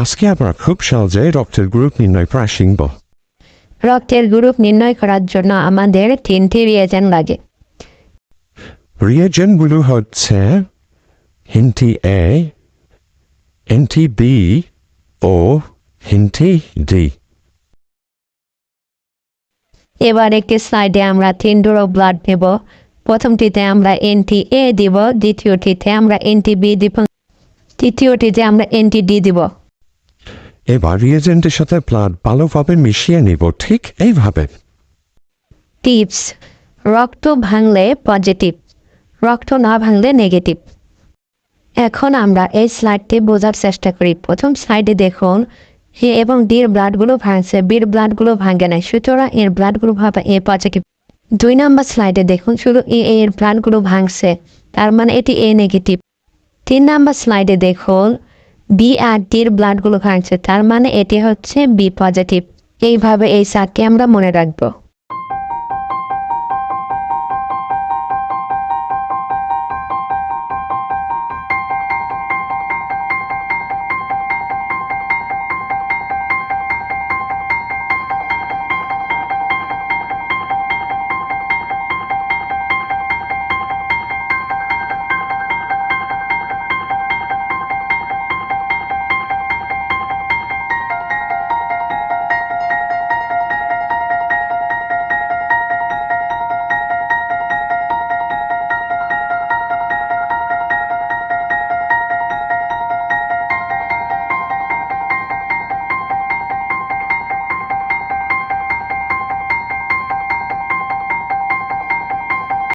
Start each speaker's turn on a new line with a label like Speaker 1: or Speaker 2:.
Speaker 1: আজকে আমরা খুব সহজে রক্তের গ্রুপ নির্ণয় করা শিখব।
Speaker 2: রক্তের গ্রুপ নির্ণয় করার জন্য আমাদের তিনটি রিয়েজেন্ট লাগে।
Speaker 1: রিয়েজেন্টগুলো হচ্ছে হিন্টি এ এনটি বি ও হিন্টি ডি
Speaker 2: এবার একটি স্লাইডে আমরা তিন ডোরো ব্লাড নেব। প্রথমটিতে আমরা এনটি এ দিব দ্বিতীয়টিতে আমরা এনটি বি দিব তৃতীয়টিতে আমরা এনটি ডি দিব।
Speaker 1: এবার রিয়েজেন্টের সাথে ব্লাড ভালোভাবে মিশিয়ে নিব, ঠিক এইভাবে।
Speaker 2: টিপস রক্ত ভাঙলে পজিটিভ রক্ত না ভাঙলে নেগেটিভ এখন আমরা এই স্লাইডটি বোঝার চেষ্টা করি। প্রথম স্লাইডে দেখুন, এ এবং ডির ব্লাডগুলো ভাঙছে বির ব্লাডগুলো ভাঙে নাই, সুতরাং এর ব্লাডগুলো ভাবে এ পজিটিভ দুই নাম্বার স্লাইডে দেখুন, শুধু এ এর ব্লাডগুলো ভাঙছে, তার মানে এটি এ নেগেটিভ তিন নাম্বার স্লাইডে দেখুন বি আর ডির ব্লাডগুলো ভাঙছে তার মানে এটি হচ্ছে বি পজিটিভ এইভাবে এই সাতটি আমরা মনে রাখব।